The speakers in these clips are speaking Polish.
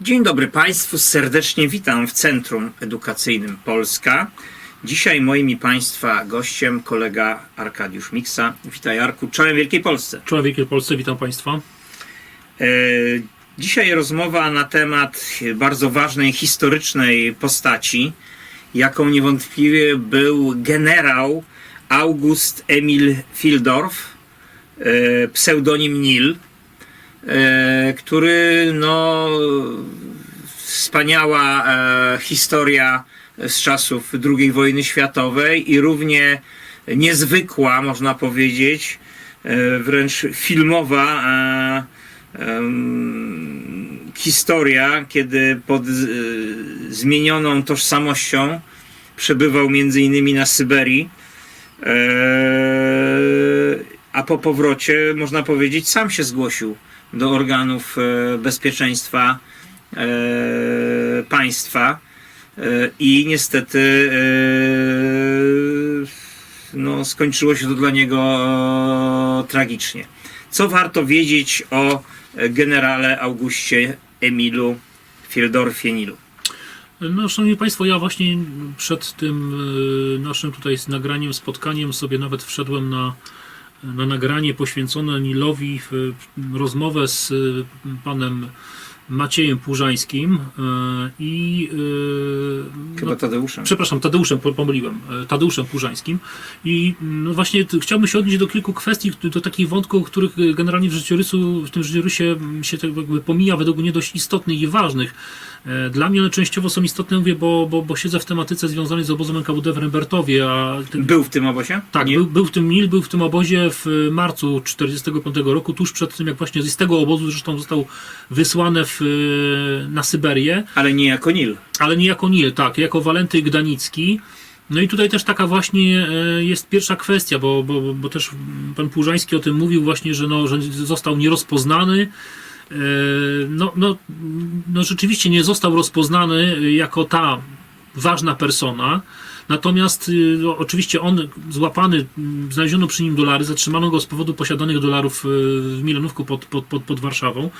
Dzień dobry Państwu, serdecznie witam w Centrum Edukacyjnym Polska. Dzisiaj moim i Państwa gościem kolega Arkadiusz Miksa. Witaj Arku, czołem Wielkiej Polsce. Czołem Wielkiej Polsce, witam Państwa. E, Dzisiaj rozmowa na temat bardzo ważnej historycznej postaci, jaką niewątpliwie był generał August Emil Fildorf, e, pseudonim Nil, który no wspaniała e, historia z czasów II wojny światowej i równie niezwykła, można powiedzieć, e, wręcz filmowa e, historia, kiedy pod e, zmienioną tożsamością przebywał między innymi na Syberii. E, a po powrocie, można powiedzieć, sam się zgłosił do organów e, bezpieczeństwa e, państwa e, i niestety no, skończyło się to dla niego tragicznie. Co warto wiedzieć o generale Augustie Emilu Fieldorfie Nilu? No, Szanowni Państwo, ja właśnie przed tym naszym tutaj nagraniem, spotkaniem sobie nawet wszedłem na, na nagranie poświęcone Nilowi, rozmowę z y, panem Maciejem Płużańskim y, i y, Chyba Tadeuszem. Przepraszam, Tadeuszem, po- pomyliłem. e, Tadeuszem Płużańskim. I no właśnie chciałbym się odnieść do kilku kwestii, do, takich wątków, których e, generalnie w życiorysu, w tym życiorysie m, się tak jakby pomija według mnie dość istotnych i ważnych. E, Dla mnie one częściowo są istotne, mówię, bo, bo, bo siedzę w tematyce związanej z obozem NKWD w Rembertowie, a ten, Był w tym obozie? tak, był, był w tym Nil, był w tym obozie w marcu 1945 roku, tuż przed tym, jak właśnie z tego obozu zresztą został wysłany w, e, na Syberię Ale nie jako Nil. ale nie jako Nil, tak, jako Walenty Gdanicki. No i tutaj też taka właśnie e, jest pierwsza kwestia, bo, bo, bo też pan Płużański o tym mówił właśnie, że, no, że został nierozpoznany. E, No, no, no rzeczywiście nie został rozpoznany jako ta ważna persona. Natomiast y, no, oczywiście on złapany, m, znaleziono przy nim dolary, zatrzymano go z powodu posiadanych dolarów y, w Milanówku pod, pod, pod, pod Warszawą.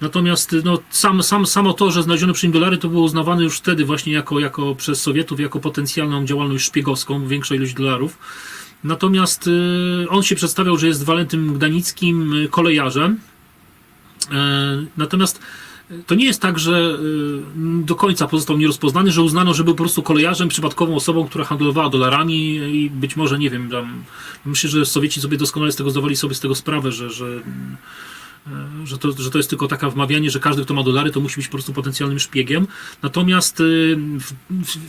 Natomiast y, no, sam, sam, samo to, że znaleziono przy nim dolary, to było uznawane już wtedy właśnie jako, jako przez Sowietów jako potencjalną działalność szpiegowską, większa ilość dolarów. Natomiast y, on się przedstawiał, że jest Walentym Gdanickim y, kolejarzem. E, Natomiast to nie jest tak, że y, do końca pozostał nierozpoznany, że uznano, że był po prostu kolejarzem, przypadkową osobą, która handlowała dolarami i być może, nie wiem, tam, myślę, że Sowieci sobie doskonale z tego zdawali sobie z tego sprawę, że, że, y, że, to, że to jest tylko taka wmawianie, że każdy, kto ma dolary, to musi być po prostu potencjalnym szpiegiem. Natomiast y, w,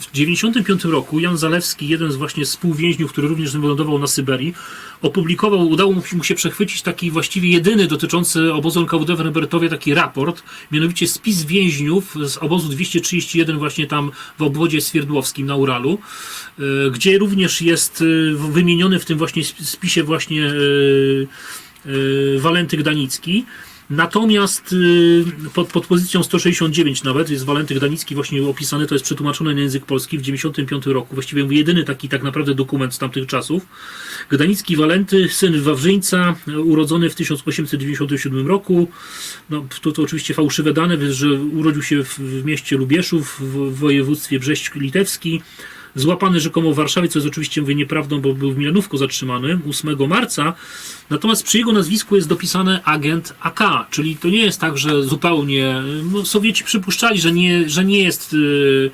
w 95 roku Jan Zalewski, jeden z właśnie współwięźniów, który również wylądował na Syberii, opublikował, udało mu się- przechwycić taki właściwie jedyny dotyczący obozu NKWD w Rembertowie taki raport, mianowicie spis więźniów z obozu 231 właśnie tam w obwodzie Swierdłowskim na Uralu, y, gdzie również jest wymieniony w tym właśnie sp- spisie właśnie Walenty Gdanicki. Natomiast y, pod, pod pozycją 169 nawet jest Walenty Gdanicki właśnie opisany, to jest przetłumaczone na język polski w 95 roku. Właściwie jedyny taki tak naprawdę dokument z tamtych czasów. Gdanicki Walenty, syn Wawrzyńca, y, urodzony w 1897 roku. No, to, to oczywiście fałszywe dane, że urodził się w, w mieście Lubieszów w, województwie brześć-litewski. Złapany rzekomo w Warszawie, co jest oczywiście mówię nieprawdą, bo był w Milanówku zatrzymany 8 marca. Natomiast przy jego nazwisku jest dopisane agent AK, czyli to nie jest tak, że zupełnie. No, Sowieci przypuszczali, że nie, że nie jest y,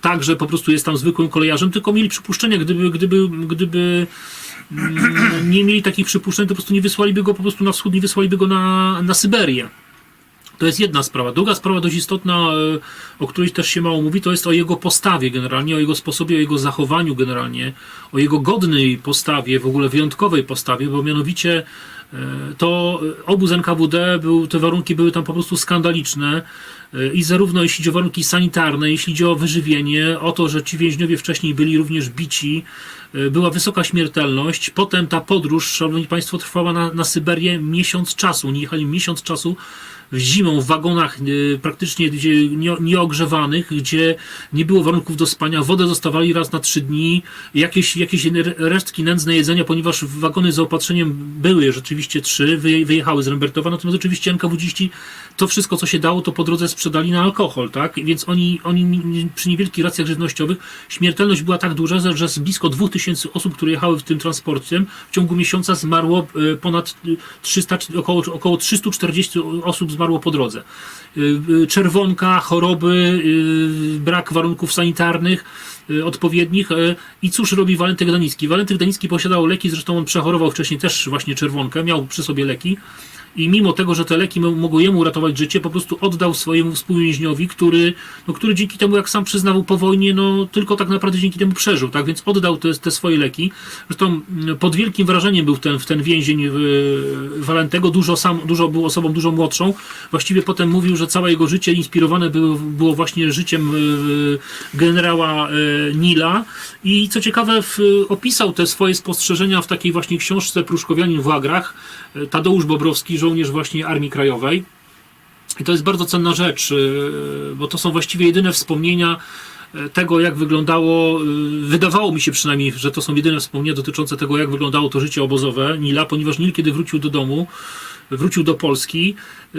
tak, że po prostu jest tam zwykłym kolejarzem, tylko mieli przypuszczenia, gdyby, gdyby, gdyby mm, nie mieli takich przypuszczeń, to po prostu nie wysłaliby go po prostu na wschód, nie wysłaliby go na, na Syberię. To jest jedna sprawa. Druga sprawa dość istotna, e, o której też się mało mówi, to jest o jego postawie generalnie, o jego sposobie, o jego zachowaniu generalnie, o jego godnej postawie, w ogóle wyjątkowej postawie, bo mianowicie e, to obóz NKWD, był, te warunki były tam po prostu skandaliczne e, i zarówno jeśli chodzi o warunki sanitarne, jeśli chodzi o wyżywienie, o to, że ci więźniowie wcześniej byli również bici, e, była wysoka śmiertelność. Potem ta podróż, szanowni państwo, trwała na, na Syberię miesiąc czasu. Oni jechali miesiąc czasu zimą w wagonach y, praktycznie nie, nieogrzewanych, gdzie nie było warunków do spania, wodę dostawali raz na trzy dni, jakieś, jakieś re- resztki nędzne jedzenia, ponieważ wagony z zaopatrzeniem były rzeczywiście trzy, wyje- wyjechały z Rembertowa, natomiast oczywiście NKWDziści to wszystko, co się dało, to po drodze sprzedali na alkohol, tak? Więc oni, oni przy niewielkich racjach żywnościowych śmiertelność była tak duża, że, z blisko 2000 osób, które jechały w tym transportem, w ciągu miesiąca zmarło e, ponad e, 300, czy około, około 340 osób zmarło po drodze. E, e, Czerwonka, choroby, e, brak warunków sanitarnych e, odpowiednich. e, I cóż robi Walenty Gdanicki? Walenty Gdanicki posiadał leki, zresztą on przechorował wcześniej też właśnie czerwonkę, miał przy sobie leki. I mimo tego, że te leki mo- mogły jemu uratować życie, po prostu oddał swojemu współwięźniowi, który, no, który dzięki temu, jak sam przyznawał po wojnie, no tylko tak naprawdę dzięki temu przeżył, tak? Więc oddał te, te swoje leki. Zresztą mm, pod wielkim wrażeniem był ten, ten więzień Walentego, dużo, sam, dużo był osobą dużo młodszą. Właściwie potem mówił, że całe jego życie inspirowane było, było właśnie życiem e, generała e, Nila. I co ciekawe, w, opisał te swoje spostrzeżenia w takiej właśnie książce Pruszkowianin w łagrach. E, Tadeusz Bobrowski, żołnierz właśnie Armii Krajowej. I to jest bardzo cenna rzecz, e, bo to są właściwie jedyne wspomnienia e, tego, jak wyglądało, e, wydawało mi się przynajmniej, że to są jedyne wspomnienia dotyczące tego, jak wyglądało to życie obozowe Nila, ponieważ Nil, kiedy wrócił do domu, wrócił do Polski,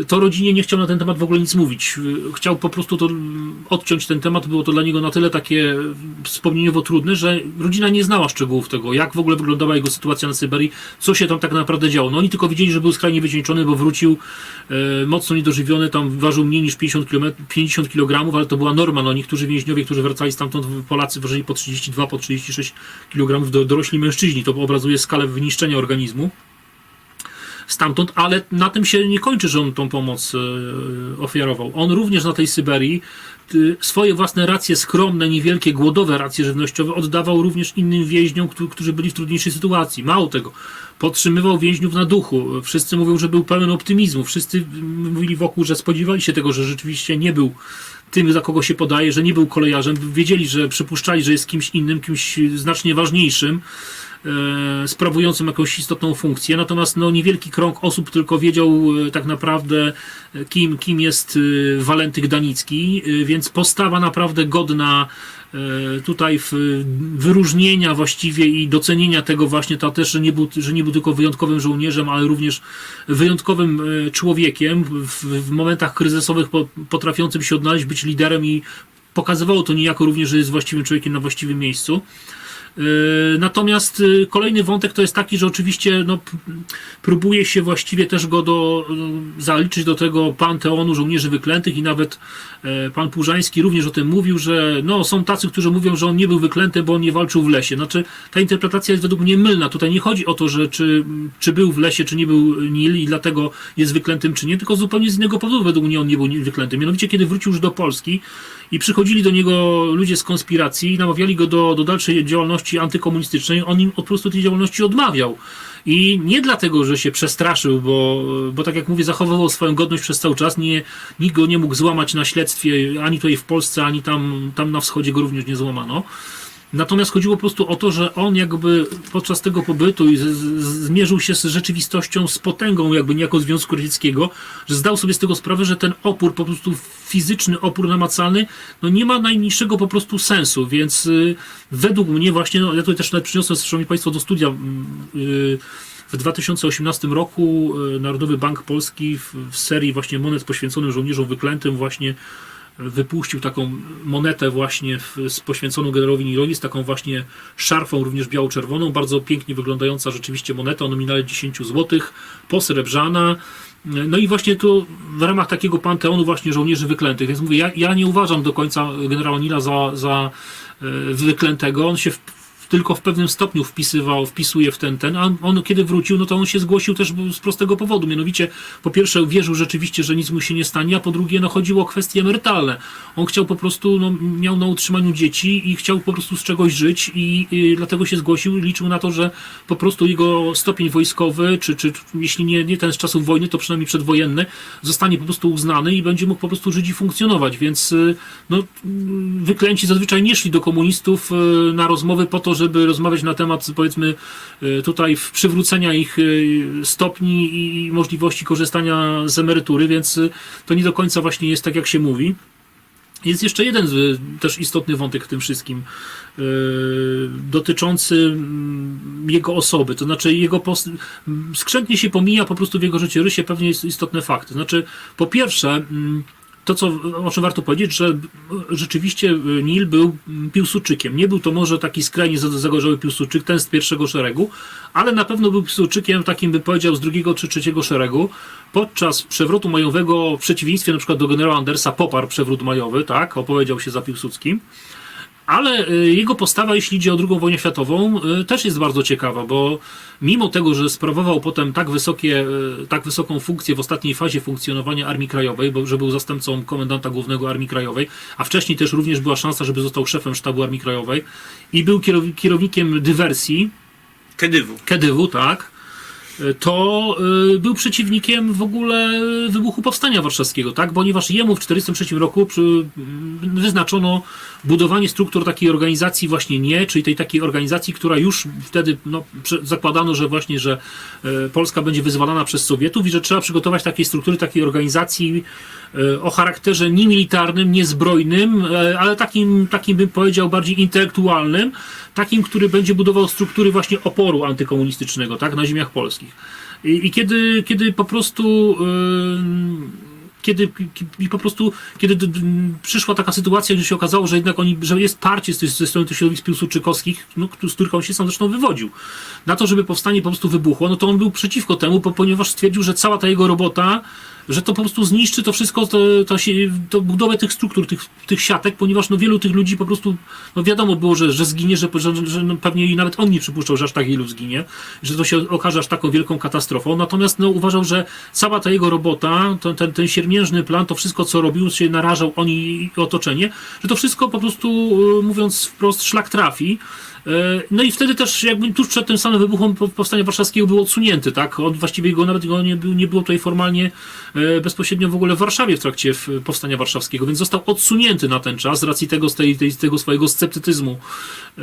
to rodzinie nie chciał na ten temat w ogóle nic mówić. Chciał po prostu to mm, odciąć ten temat, było to dla niego na tyle takie wspomnieniowo trudne, że rodzina nie znała szczegółów tego, jak w ogóle wyglądała jego sytuacja na Syberii, co się tam tak naprawdę działo. No oni tylko wiedzieli, że był skrajnie wycieńczony, bo wrócił e, mocno niedożywiony, tam ważył mniej niż 50 km, 50 kg, ale to była norma. No niektórzy więźniowie, którzy wracali stamtąd, Polacy ważyli po 32, po 36 kg, do, dorośli mężczyźni. To obrazuje skalę wyniszczenia organizmu stamtąd, ale na tym się nie kończy, że on tą pomoc e, ofiarował. On również na tej Syberii swoje własne racje skromne, niewielkie, głodowe racje żywnościowe oddawał również innym więźniom, którzy- byli w trudniejszej sytuacji. Mało tego, podtrzymywał więźniów na duchu. Wszyscy mówią, że był pełen optymizmu. Wszyscy mówili wokół, że spodziewali się tego, że rzeczywiście nie był tym, za kogo się podaje, że nie był kolejarzem. Wiedzieli, że przypuszczali, że jest kimś innym, kimś znacznie ważniejszym sprawującym jakąś istotną funkcję, natomiast no, niewielki krąg osób tylko wiedział e, tak naprawdę, e, kim, kim jest e, Walenty Gdanicki, e, więc postawa naprawdę godna e, tutaj wyróżnienia właściwie i docenienia tego właśnie, to też, że nie, był, że nie był tylko wyjątkowym żołnierzem, ale również wyjątkowym e, człowiekiem, w, w momentach kryzysowych po, potrafiącym się odnaleźć, być liderem i pokazywało to niejako również, że jest właściwym człowiekiem na właściwym miejscu. Yy, Natomiast yy, kolejny wątek to jest taki, że oczywiście no, próbuje się właściwie też go do, yy, zaliczyć do tego panteonu żołnierzy wyklętych i nawet e, pan Płużański również o tym mówił, że no, są tacy, którzy mówią, że on nie był wyklęty, bo on nie walczył w lesie. Znaczy, ta interpretacja jest według mnie mylna. Tutaj nie chodzi o to, że czy, czy był w lesie, czy nie był Nil i dlatego jest wyklętym, czy nie, tylko zupełnie z innego powodu według mnie on nie był wyklęty. Mianowicie, kiedy wrócił już do Polski i przychodzili do niego ludzie z konspiracji i namawiali go do, do dalszej działalności antykomunistycznej, on im po prostu tej działalności odmawiał. I nie dlatego, że się przestraszył, bo, bo tak jak mówię, zachowywał swoją godność przez cały czas, nie, nikt go nie mógł złamać na śledztwie, ani tutaj w Polsce, ani tam, tam na wschodzie go również nie złamano. Natomiast chodziło po prostu o to, że on jakby podczas tego pobytu zmierzył się z rzeczywistością, z potęgą jakby niejako Związku Radzieckiego, że zdał sobie z tego sprawę, że ten opór, po prostu fizyczny opór namacalny, no nie ma najmniejszego po prostu sensu, więc y, według mnie właśnie, no, ja tutaj też nawet przyniosłem, szanowni Państwo, do studia mm, y, w 2018 roku y, Narodowy Bank Polski w, w serii właśnie monet poświęconych żołnierzom wyklętym właśnie wypuścił taką monetę właśnie w, z poświęconą generalowi Nilowi, z taką właśnie szarfą również biało-czerwoną, bardzo pięknie wyglądająca rzeczywiście moneta o nominale 10 zł, posrebrzana. No i właśnie tu w ramach takiego panteonu właśnie żołnierzy wyklętych, więc mówię, ja, ja nie uważam do końca generała Nila za, za e, wyklętego, on się w, tylko w pewnym stopniu wpisywał, wpisuje w ten, ten, a on kiedy wrócił, no to on się zgłosił też z prostego powodu, mianowicie po pierwsze wierzył rzeczywiście, że nic mu się nie stanie, a po drugie no chodziło o kwestie emerytalne. On chciał po prostu, no, miał na utrzymaniu dzieci i chciał po prostu z czegoś żyć i, i dlatego się zgłosił, liczył na to, że po prostu jego stopień wojskowy, czy, czy jeśli nie, nie ten z czasów wojny, to przynajmniej przedwojenny, zostanie po prostu uznany i będzie mógł po prostu żyć i funkcjonować, więc y, no, y, wyklęci zazwyczaj nie szli do komunistów y, na rozmowy po to, żeby rozmawiać na temat, powiedzmy, y, tutaj przywrócenia ich y, stopni i możliwości korzystania z emerytury, więc y, to nie do końca właśnie jest tak, jak się mówi. Jest jeszcze jeden też istotny wątek w tym wszystkim, dotyczący mm, jego osoby. To znaczy, jego pos- m, skrzętnie się pomija po prostu w jego życiorysie pewnie istotne fakty. Znaczy, po pierwsze, mm, to, co, o czym warto powiedzieć, że rzeczywiście y, Nil był mm, Piłsudczykiem. Nie był to może taki skrajnie za- zagorzały Piłsudczyk, ten z pierwszego szeregu, ale na pewno był Piłsudczykiem takim, bym powiedział, z drugiego czy trzeciego szeregu. Podczas przewrotu majowego, w przeciwieństwie na przykład do generała Andersa, poparł przewrót majowy, tak, opowiedział się za Piłsudskim. Ale y, jego postawa, jeśli idzie o II wojnę światową, y, też jest bardzo ciekawa, bo mimo tego, że sprawował potem tak, wysokie, y, tak wysoką funkcję w ostatniej fazie funkcjonowania Armii Krajowej, bo że był zastępcą komendanta głównego Armii Krajowej, a wcześniej też również była szansa, żeby został szefem sztabu Armii Krajowej i był kierow- kierownikiem dywersji, Kedywu. Kedywu, tak, to y, był przeciwnikiem w ogóle wybuchu Powstania Warszawskiego, tak, ponieważ jemu w 1943 roku y, wyznaczono budowanie struktur takiej organizacji właśnie nie, czyli tej takiej organizacji, która już wtedy no, zakładano, że właśnie, że y, Polska będzie wyzwalana przez Sowietów i że trzeba przygotować takiej struktury, takiej organizacji y, o charakterze nie militarnym, nie zbrojnym, e, ale takim, takim bym powiedział bardziej intelektualnym, takim, który będzie budował struktury właśnie oporu antykomunistycznego, tak, na ziemiach polskich. I, i kiedy, kiedy po prostu yy, kiedy i po prostu kiedy przyszła taka sytuacja, gdzie się okazało, że jednak oni, że jest parcie z ze strony tych środowisk piłsudczykowskich, no, z których on się sam zresztą wywodził, na to, żeby powstanie po prostu wybuchło, no to on był przeciwko temu, bo, ponieważ stwierdził, że cała ta jego robota, że to po prostu zniszczy to wszystko, to, to, się, to budowę tych struktur, tych, tych siatek, ponieważ no, wielu tych ludzi po prostu, no wiadomo było, że, że zginie, że, że, że no, pewnie nawet on nie przypuszczał, że aż tak ilu zginie, że to się okaże aż taką wielką katastrofą. Natomiast no, uważał, że cała ta jego robota, to, ten, ten siermiężny plan, to wszystko, co robił, się narażał on i, i otoczenie, że to wszystko po prostu, y, mówiąc wprost, szlak trafi. E, No i wtedy też jakby tuż przed tym samym wybuchem po- Powstania Warszawskiego był odsunięty, tak? On właściwie go nawet go nie, nie było tutaj formalnie e, bezpośrednio w ogóle w Warszawie w trakcie Powstania Warszawskiego, więc został odsunięty na ten czas z racji tego, z tej, tego swojego sceptycyzmu e,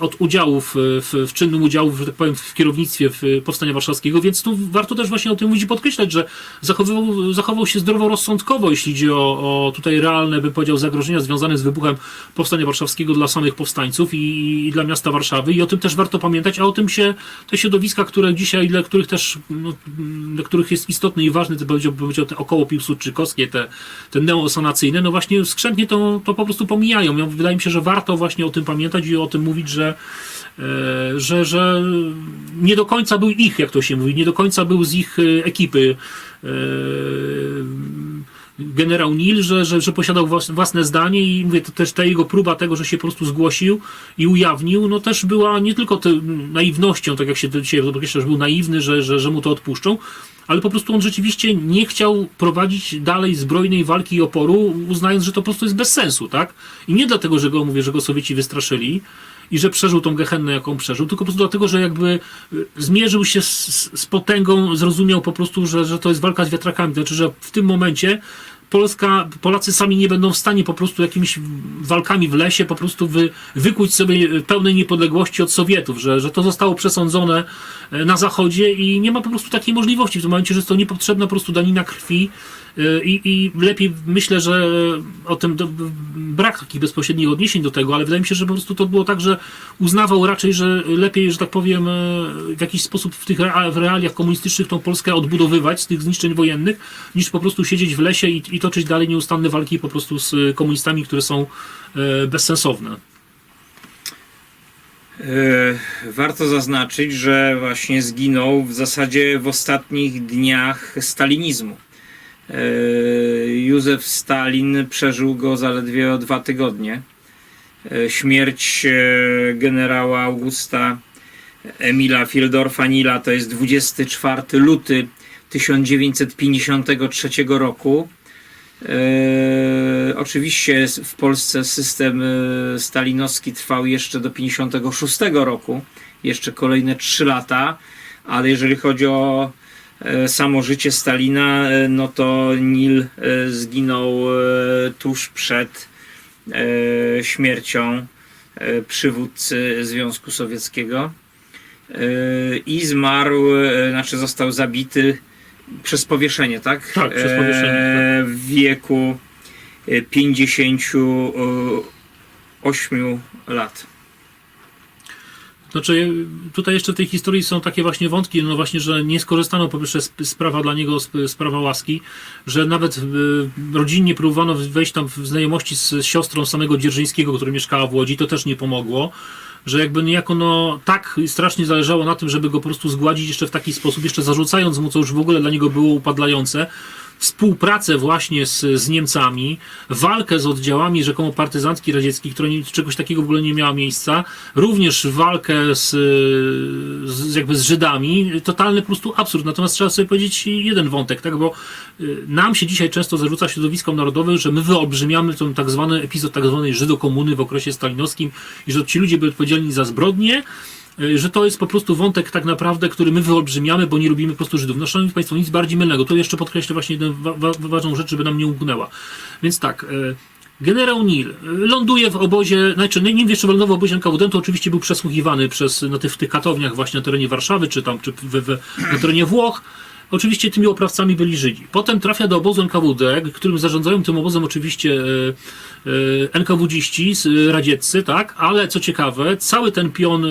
od udziału w, w, czynnym udziału, że tak powiem, w kierownictwie Powstania Warszawskiego, więc tu warto też właśnie o tym mówić i podkreślać, że zachowywał, zachował się zdroworozsądkowo, jeśli idzie o, o tutaj realne, bym powiedział, zagrożenia związane z wybuchem Powstania Warszawskiego dla samych powstańców i, i dla miasta Warszawy i o tym też warto pamiętać, a o tym się te środowiska, które dzisiaj, dla których też, no, dla których jest istotny i ważny, to powiedział, powiedział te około piłsudczykowskie, te, te neosanacyjne, no właśnie skrzętnie to, to po prostu pomijają. Ja- Wydaje mi się, że warto właśnie o tym pamiętać i o tym mówić, że e, że, że nie do końca był ich, jak to się mówi, nie do końca był z ich e, ekipy e, generał Nil, że, że, że posiadał włas- własne zdanie i mówię, to też ta jego próba tego, że się po prostu zgłosił i ujawnił, no też była nie tylko te, naiwnością, tak jak się dzisiaj podkreśla, że był naiwny, że, że, że mu to odpuszczą, ale po prostu on rzeczywiście nie chciał prowadzić dalej zbrojnej walki i oporu, uznając, że to po prostu jest bez sensu, tak? I nie dlatego, że go, mówię, że go Sowieci wystraszyli i że przeżył tą gehennę, jaką przeżył, tylko po prostu dlatego, że jakby y, zmierzył się z, z- potęgą, zrozumiał po prostu, że, że to jest walka z wiatrakami, znaczy, że w tym momencie Polska, Polacy sami nie będą w stanie po prostu jakimiś walkami w lesie po prostu wy, wykuć sobie pełnej niepodległości od Sowietów, że, że to zostało przesądzone e, na Zachodzie i nie ma po prostu takiej możliwości w tym momencie, że jest to niepotrzebna po prostu danina krwi i, i lepiej myślę, że o tym do, brak takich bezpośrednich odniesień do tego, ale wydaje mi się, że po prostu to było tak, że uznawał raczej, że lepiej, że tak powiem, e, w jakiś sposób w tych w realiach komunistycznych tą Polskę odbudowywać z tych zniszczeń wojennych, niż po prostu siedzieć w lesie i, i toczyć dalej nieustanne walki po prostu z komunistami, które są e, bezsensowne. E, Warto zaznaczyć, że właśnie zginął w zasadzie w ostatnich dniach stalinizmu. E, Józef Stalin przeżył go zaledwie o dwa tygodnie. E, Śmierć e, generała Augusta Emila Fieldorfa Nila to jest 24 luty 1953 roku. Oczywiście w Polsce system stalinowski trwał jeszcze do 56 roku, jeszcze kolejne 3 lata, ale jeżeli chodzi o samo życie Stalina, e, no to Nil e, zginął e, tuż przed e, śmiercią e, przywódcy Związku Sowieckiego. E, I zmarł, e, znaczy został zabity przez powieszenie, tak? Tak, przez powieszenie, E, W wieku e, 58 lat. Znaczy, tutaj jeszcze w tej historii są takie właśnie wątki, no właśnie, że nie skorzystano po pierwsze z z prawa dla niego, z z prawa łaski, że nawet y, rodzinnie próbowano wejść tam w znajomości z siostrą samego Dzierżyńskiego, który mieszkała w Łodzi, to też nie pomogło. Że jakby niejako no tak strasznie zależało na tym, żeby go po prostu zgładzić jeszcze w taki sposób, jeszcze zarzucając mu, co już w ogóle dla niego było upadlające, współpracę właśnie z, z Niemcami, walkę z oddziałami rzekomo partyzantki radzieckiej, która nie, czegoś takiego w ogóle nie miała miejsca, również walkę z, z, jakby z Żydami, totalny po prostu absurd. Natomiast trzeba sobie powiedzieć jeden wątek, tak, bo y, nam się dzisiaj często zarzuca środowiskom narodowym, że my wyolbrzymiamy ten tak zwany epizod tak zwanej żydokomuny w okresie stalinowskim i że ci ludzie byli odpowiedzialni za zbrodnie, że to jest po prostu wątek tak naprawdę, który my wyolbrzymiamy, bo nie lubimy po prostu Żydów. No szanowni Państwo, nic bardziej mylnego. To jeszcze podkreślę właśnie tę wa- wa- ważną rzecz, żeby nam nie umknęła. Więc tak, y, generał Nil y, ląduje w obozie, znaczy nim jeszcze lądował w obozie NKWD, to oczywiście był przesłuchiwany przez, na tych, w tych katowniach właśnie na terenie Warszawy, czy tam, czy na terenie Włoch. Oczywiście tymi oprawcami byli Żydzi. Potem trafia do obozu NKWD, którym zarządzają tym obozem oczywiście e, e, NKWDziści z- e, radzieccy, tak? Ale co ciekawe, cały ten pion,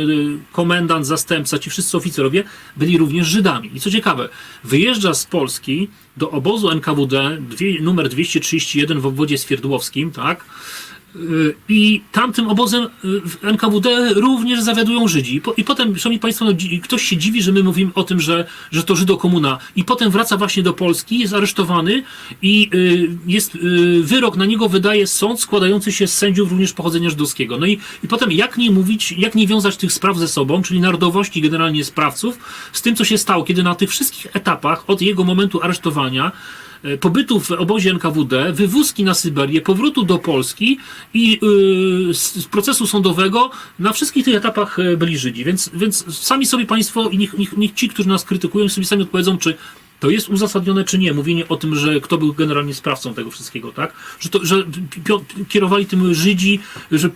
komendant, zastępca, ci wszyscy oficerowie byli również Żydami. I co ciekawe, wyjeżdża z Polski do obozu NKWD dwie, numer 231 w obwodzie Swierdłowskim, tak? I tamtym obozem y, w NKWD również zawiadują Żydzi. I, po, i potem, szanowni Państwo, no, ktoś się dziwi, że my mówimy o tym, że, że to Żydokomuna. I potem wraca właśnie do Polski, jest aresztowany i y, jest y, wyrok na niego wydaje sąd składający się z sędziów również pochodzenia żydowskiego. No i, i potem jak nie mówić, jak nie wiązać tych spraw ze sobą, czyli narodowości generalnie sprawców, z tym, co się stało, kiedy na tych wszystkich etapach od jego momentu aresztowania pobytu w obozie NKWD, wywózki na Syberię, powrotu do Polski i z, z procesu sądowego na wszystkich tych etapach e, byli Żydzi. Więc, więc sami sobie Państwo i niech, niech, niech ci, którzy nas krytykują, sobie sami odpowiedzą, czy to jest uzasadnione, czy nie. Mówienie o tym, że kto był generalnie sprawcą tego wszystkiego, tak? Że, to, że kierowali tym Żydzi, że,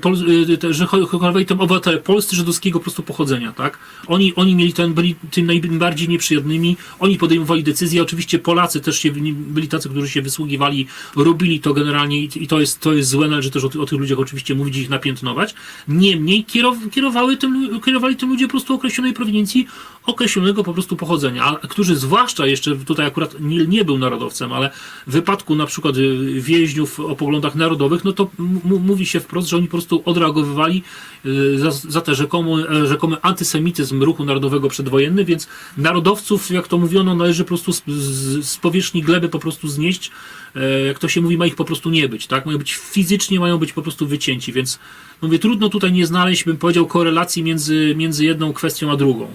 pol, te- że kierowali tym obywatele polscy żydowskiego po prostu pochodzenia, tak? Oni, oni mieli ten, byli tym najbardziej nieprzyjemnymi, oni podejmowali decyzje, oczywiście Polacy też się, byli tacy, którzy się wysługiwali, robili to generalnie i, to, jest, to jest złe, należy też o, o tych ludziach oczywiście mówić i ich napiętnować. Niemniej kierow, kierowały tym, kierowali tym ludzie po prostu określonej prowiniencji, określonego po prostu pochodzenia, a którzy zwłaszcza jeszcze tutaj akurat Nil nie był narodowcem, ale w wypadku na przykład y, więźniów o poglądach narodowych, no to mówi się wprost, że oni po prostu odreagowywali y, za, za te rzekomo, e, rzekomy antysemityzm ruchu narodowego przedwojenny, więc narodowców, jak to mówiono, należy po prostu z, z, z powierzchni gleby po prostu znieść, e, jak to się mówi, ma ich po prostu nie być, tak? Mają być fizycznie, mają być po prostu wycięci, więc mówię, trudno tutaj nie znaleźć, bym powiedział, korelacji między, między jedną kwestią a drugą.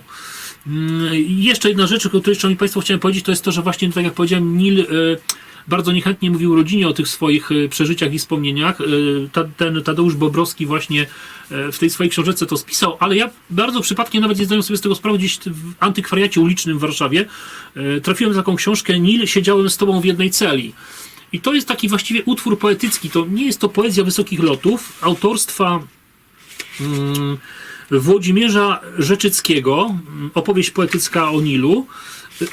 Mm, i Jeszcze jedna rzecz, o której Szanowni Państwo chciałem powiedzieć, to jest to, że właśnie, tak jak powiedziałem, Nil e, bardzo niechętnie mówił rodzinie o tych swoich e, przeżyciach i wspomnieniach. E, ten Tadeusz Bobrowski właśnie w tej swojej książce to spisał, ale ja bardzo przypadkiem, nawet nie zdaję sobie z tego sprawy, gdzieś w antykwariacie ulicznym w Warszawie trafiłem na taką książkę Nil, siedziałem z tobą w jednej celi. I to jest taki właściwie utwór poetycki, to nie jest to poezja wysokich lotów, autorstwa mm, Włodzimierza Rzeczyckiego, opowieść poetycka o Nilu.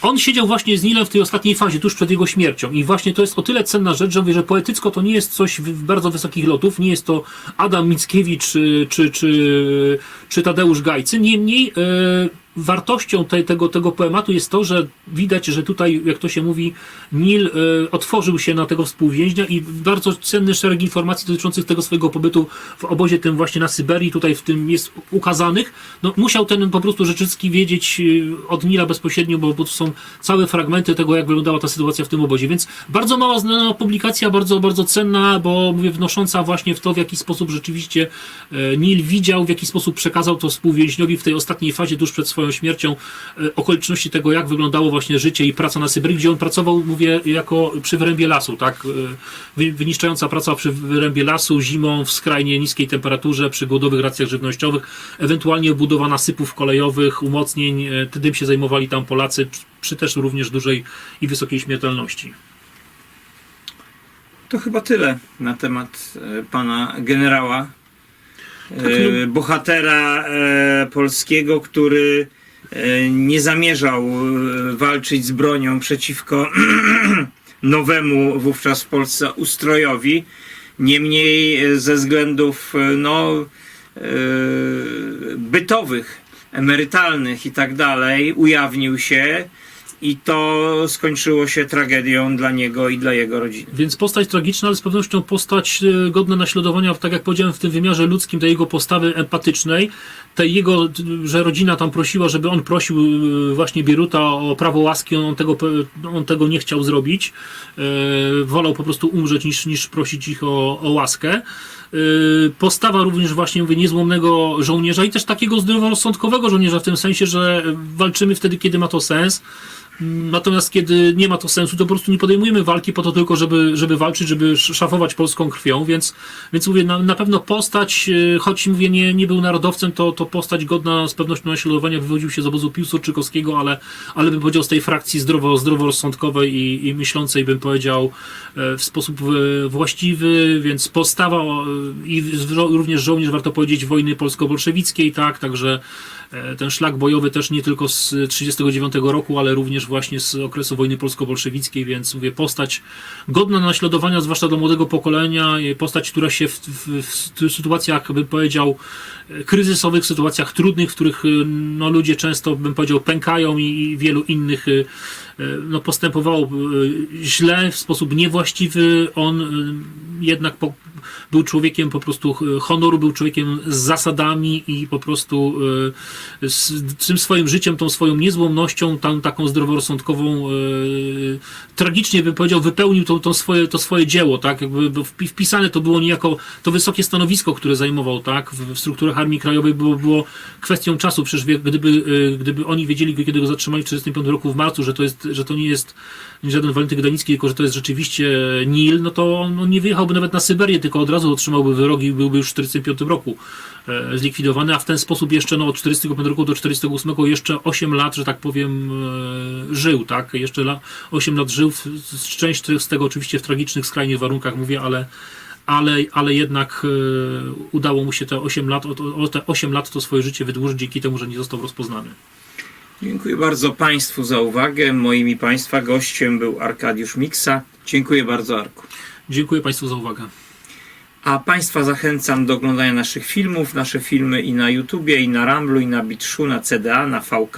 On siedział właśnie z Nilem w tej ostatniej fazie, tuż przed jego śmiercią. I właśnie to jest o tyle cenna rzecz, że mówię, że poetycko to nie jest coś bardzo wysokich lotów, nie jest to Adam Mickiewicz czy, czy, czy, czy Tadeusz Gajcy. Niemniej e, wartością tej, tego, tego poematu jest to, że widać, że tutaj, jak to się mówi, Nil e, otworzył się na tego współwięźnia i bardzo cenny szereg informacji dotyczących tego swojego pobytu w obozie tym właśnie na Syberii, tutaj w tym jest ukazanych. No, musiał ten po prostu Rzeczycki wiedzieć e, od Nila bezpośrednio, bo, bo to są całe fragmenty tego, jak wyglądała ta sytuacja w tym obozie. Więc bardzo mała znana publikacja, bardzo, bardzo cenna, bo mówię, wnosząca właśnie w to, w jaki sposób rzeczywiście e, Nil widział, w jaki sposób przekazał to współwięźniowi w tej ostatniej fazie, tuż przed swoją śmiercią, e, okoliczności tego, jak wyglądało właśnie życie i praca na Syberii, gdzie on pracował, mówię, jako przy wyrębie lasu, tak? E, wy- Wyniszczająca praca przy wyrębie lasu, zimą, w skrajnie niskiej temperaturze, przy głodowych racjach żywnościowych, ewentualnie budowa nasypów kolejowych, umocnień, e, tym się zajmowali tam Polacy, przy- też również dużej i wysokiej śmiertelności. To chyba tyle na temat pana generała. E, bohatera e, polskiego, który e, nie zamierzał walczyć z bronią przeciwko nowemu wówczas w Polsce ustrojowi. Niemniej ze względów no, bytowych, emerytalnych i tak dalej ujawnił się i to skończyło się tragedią dla niego i dla jego rodziny. Więc postać tragiczna, ale z pewnością postać e, godna naśladowania, tak jak powiedziałem, w tym wymiarze ludzkim, tej jego postawy empatycznej, tej jego, że rodzina tam prosiła, żeby on prosił e, właśnie Bieruta o prawo łaski, on tego, on tego nie chciał zrobić. E, Wolał po prostu umrzeć niż, niż prosić ich o, o łaskę. Postawa również właśnie mówię, niezłomnego żołnierza i też takiego zdroworozsądkowego żołnierza w tym sensie, że walczymy wtedy, kiedy ma to sens. Natomiast kiedy nie ma to sensu, to po prostu nie podejmujemy walki po to tylko, żeby, żeby walczyć, żeby sz- szafować polską krwią, więc, więc mówię, na, na pewno postać, e, choć mówię, nie, nie był narodowcem, to, to postać godna z pewnością naśladowania wywodził się z obozu Piłsudczykowskiego, ale, ale bym powiedział z tej frakcji zdrowo, zdroworozsądkowej i, i myślącej, bym powiedział, e, w sposób e, właściwy, więc postawa i również żołnierz, warto powiedzieć, wojny polsko-bolszewickiej, tak, także ten szlak bojowy też nie tylko z 1939 roku, ale również właśnie z okresu wojny polsko-bolszewickiej, więc mówię, postać godna naśladowania, zwłaszcza dla młodego pokolenia, i postać, która się w, w, w sytuacjach, bym powiedział, e, kryzysowych, sytuacjach trudnych, w których e, no, ludzie często, bym powiedział, pękają i, i wielu innych e, e, no, postępowało e, źle, w sposób niewłaściwy. On e, jednak po, był człowiekiem po prostu e, honoru, był człowiekiem z zasadami i po prostu e, z tym swoim życiem, tą swoją niezłomnością, tam taką zdroworozsądkową, e, tragicznie bym powiedział, wypełnił to, to, swoje, to swoje dzieło, tak? Jakby wpisane to było niejako to wysokie stanowisko, które zajmował, tak? W, w strukturach Armii Krajowej było, było kwestią czasu, przecież gdyby, gdyby oni wiedzieli, kiedy go zatrzymali w 1945 roku w marcu, że to, jest, że to nie jest żaden Walenty Gdanicki, tylko że to jest rzeczywiście Nil, no to on, on nie wyjechałby nawet na Syberię, tylko od razu otrzymałby wyrok i byłby już w 1945 roku e, zlikwidowany, a w ten sposób jeszcze no, od 1945 roku do 1948 jeszcze 8 lat, że tak powiem, e, żył, tak? Jeszcze la, 8 lat żył, część z tego oczywiście w tragicznych, skrajnych warunkach, mówię, ale ale, ale jednak e, udało mu się te 8 lat, o, o te 8 lat to swoje życie wydłużyć dzięki temu, że nie został rozpoznany. Dziękuję bardzo Państwu za uwagę. Moim i Państwa gościem był Arkadiusz Miksa. Dziękuję bardzo Arku. Dziękuję Państwu za uwagę. A Państwa zachęcam do oglądania naszych filmów, nasze filmy i na YouTubie, i na Ramblu, i na Bitshu, na CDA, na VK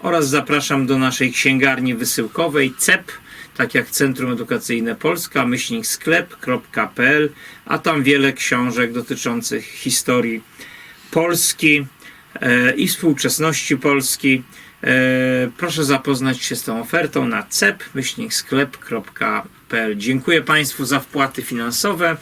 oraz zapraszam do naszej księgarni wysyłkowej CEP, tak jak Centrum Edukacyjne Polska, myślnik sklep.pl, a tam wiele książek dotyczących historii Polski e, i współczesności Polski. E, proszę zapoznać się z tą ofertą na cep-sklep.pl. Dziękuję Państwu za wpłaty finansowe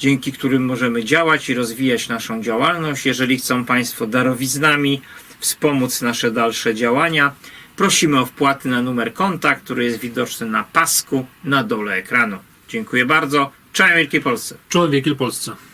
dzięki którym możemy działać i rozwijać naszą działalność. Jeżeli chcą Państwo darowiznami wspomóc nasze dalsze działania, prosimy o wpłaty na numer konta, który jest widoczny na pasku na dole ekranu. Dziękuję bardzo. Czołem Wielkiej Polsce. Czołem Wielkiej Polsce.